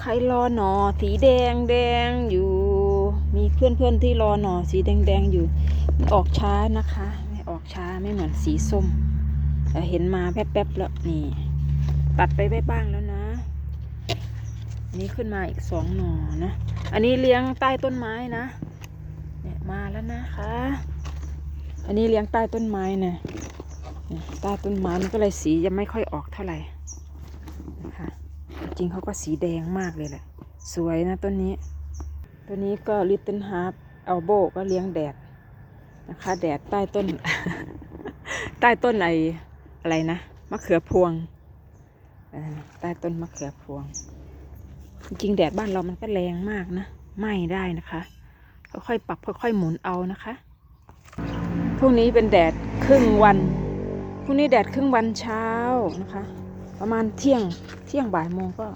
ใครรอหนอสีแดงแดงอยู่ มีเพื่อนเพื่อนที่รอหนอสีแดงแดงอยู่มันออกช้านะคะไม่ออกช้าไม่เหมือนสีส้มแต่เห็นมาแป๊บๆแล้วนี่ ตัดไปไปบ้างแล้วนะอันนี้ขึ้นมาอีกสองหนอนะ อันนี้เลี้ยงใต้ต้นไม้นะเนี่ยมาแล้วนะคะ อันนี้เลี้ยงใต้ต้นไม้นะใต้ต้นไม้มันก็เลยสีจะไม่ค่อยออกเท่าไหร่นะคะ จริงเขาก็สีแดงมากเลยแหละ สวยนะต้นนี้ ตัวนี้ก็ลิตเติ้ลฮาร์ปเอลโบก็เลี้ยงแดดนะคะ แดดใต้ต้น ใต้ต้นอะไออะไรนะมะเขือพวงใต้ต้นมะเขือพวง จริงแดดบ้านเรามันก็แรงมากนะไหม้ได้นะคะค่อยๆปรับค่อยๆหมุนเอานะคะพรุ่งนี้เป็นแดดครึ่งวันพรุ่งนี้แดดครึ่งวันเช้านะคะ ประมาณเที่ยงเที่ยงบ่ายโมงก็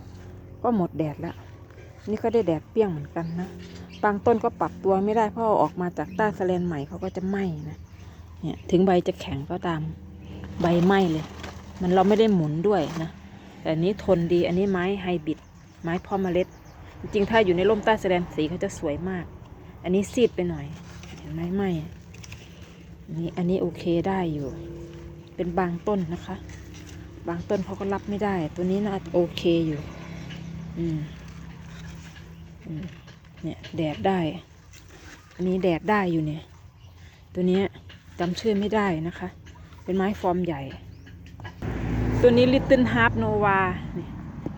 ก็หมดแดดแล้ว นี่ก็ได้แดดเปรี้ยงเหมือนกันนะ บางต้นก็ปรับตัวไม่ได้เพราะออกมาจากใต้สแลนใหม่เขาก็จะไหม้นะ เนี่ยถึงใบจะแข็งก็ตามใบไหม้เลย มันเราไม่ได้หมุนด้วยนะ แต่นนี้ทนดีอันนี้ไม้ไฮบริดไม้พ่อเมล็ด จริงถ้าอยู่ในร่มใต้แสลนสีเขาจะสวยมาก อันนี้ซีดไปหน่อย เห็นไหมไหมอันนี้อันนี้โอเคได้อยู่ เป็นบางต้นนะคะ บางต้นเขาก็รับไม่ได้ ตัวนี้น่าโอเคอยู่อืมอืมเนี่ยแดดได้ อันนี้แดดได้อยู่เนี่ย ตัวนี้จำชื่อไม่ได้นะคะ เป็นไม้ฟอร์มใหญ่ ตัวนี้ Little Half Nova นี่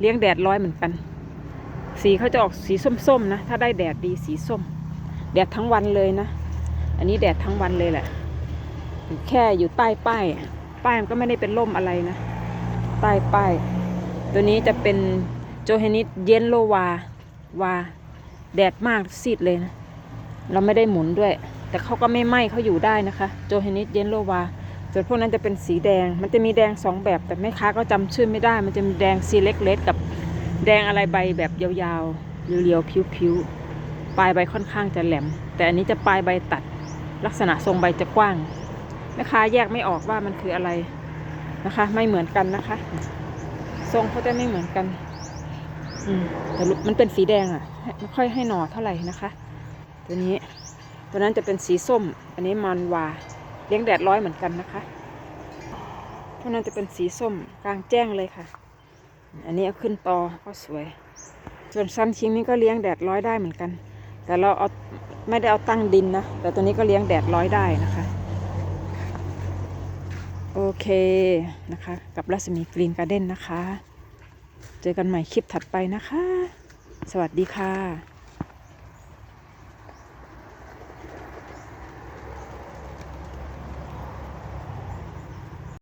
เลี้ยงแดดร้อยเหมือนกัน สีเขาจะออกสีส้มๆนะ ถ้าได้แดดดีสีส้ม แดดทั้งวันเลยนะ อันนี้แดดทั้งวันเลยแหละ แค่อยู่ใต้ป้าย ป้ายมันก็ไม่ได้เป็นร่มอะไรนะ ใต้ป้ายตัวนี้จะเป็นโจเฮนิสเยนโลวาวาแดดมากซีดเลยนะ เราไม่ได้หมุนด้วย แต่เขาก็ไม่ไหม้เขาอยู่ได้นะคะ โจเฮนิสเยนโลวาส่วนพวกนั้นจะเป็นสีแดง มันจะมีแดงสองแบบ แต่แม่ค้าก็จำชื่อไม่ได้ มันจะมีแดงซีเล็กเลสกับแดงอะไรใบแบบยาวๆ เรียวๆ ผิวๆ ปลายใบค่อนข้างจะแหลม แต่อันนี้จะปลายใบตัด ลักษณะทรงใบจะกว้าง แม่ค้าแยกไม่ออกว่ามันคืออะไร นะคะ ไม่เหมือนกันนะคะ ทรงเขาจะไม่เหมือนกัน อืมแต่มันเป็นสีแดงอะไม่ค่อยให้หน่อเท่าไหร่นะคะ ตัวนี้ ตัวนั้นจะเป็นสีส้ม อันนี้มันวาเลี้ยงแดดร้อยเหมือนกันนะคะตัวนั้นจะเป็นสีส้มกลางแจ้งเลยค่ะ อันนี้เอาขึ้นตอก็สวย ส่วนซันชิงนี่ก็เลี้ยงแดดร้อยได้เหมือนกัน แต่เราเอาไม่ได้เอาตั้งดินนะแต่ตัวนี้ก็เลี้ยงแดดร้อยได้นะคะ โอเคนะคะ กับรัศมีกรีนการ์เด้นนะคะ เจอกันใหม่คลิปถัดไปนะคะ สวัสดีค่ะ